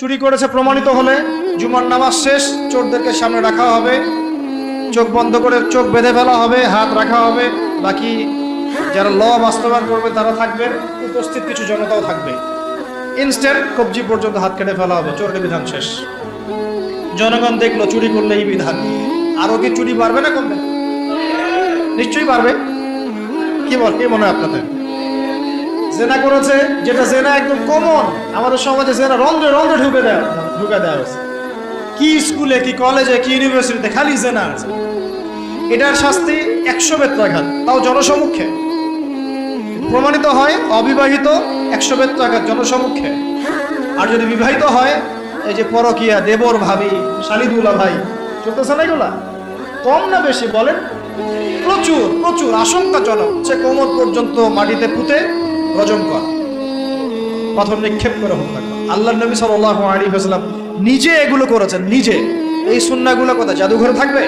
চুরি করেছে প্রমাণিত হলে জুমার নামাজ শেষ, চোরদেরকে সামনে রাখা হবে, চোখ বন্ধ করে চোখ বেঁধে ফেলা হবে, হাত রাখা হবে, বাকি যারা ল বাস্তবায়ন করবে তারা থাকবে, উপস্থিত কিছু জনতাও থাকবে। ইনস্ট্যান্ট কবজি পর্যন্ত হাত কেটে ফেলা হবে, চোরের বিধান শেষ। জনগণ দেখল চুরি করলে এই বিধান। আরও কি চুরি বাড়বে না কমবে? নিশ্চয়ই বাড়বে। কি বল, কি মনে হয় আপনাদের? জেনা করেছে, যেটা জেনা একদম কমন আমাদের সমাজে জেনা রন্ধ্রে রন্ধ্রে ঢুকে দেয়, ঢুকে দেওয়া হয়েছে কি স্কুলে, কি কলেজে, কি ইউনিভার্সিটিতে খালি জেনা আছে। এটার শাস্তি একশো বেত্রাঘাত, তাও জনসমক্ষে। প্রমাণিত হয়, অবিবাহিত একশো বেত্রাঘাত জনসমক্ষে। আর যদি বিবাহিত হয়, এই যে পরকিয়া, দেবর ভাবি, শালিদুল্লাহ ভাই, চলতেছে না এগুলা? কম না বেশি বলেন? প্রচুর প্রচুর, আশঙ্কাজনক। সে কোমর পর্যন্ত মাটিতে পুঁতে রজম কর। পাথর নিক্ষেপ করে হত্যা কর। আল্লাহ নবী সাল্লাহ আলী হাসলাম নিজে এগুলো করেছেন, নিজে। এই সুন্নাগুলো কথা জাদুঘরে থাকবে?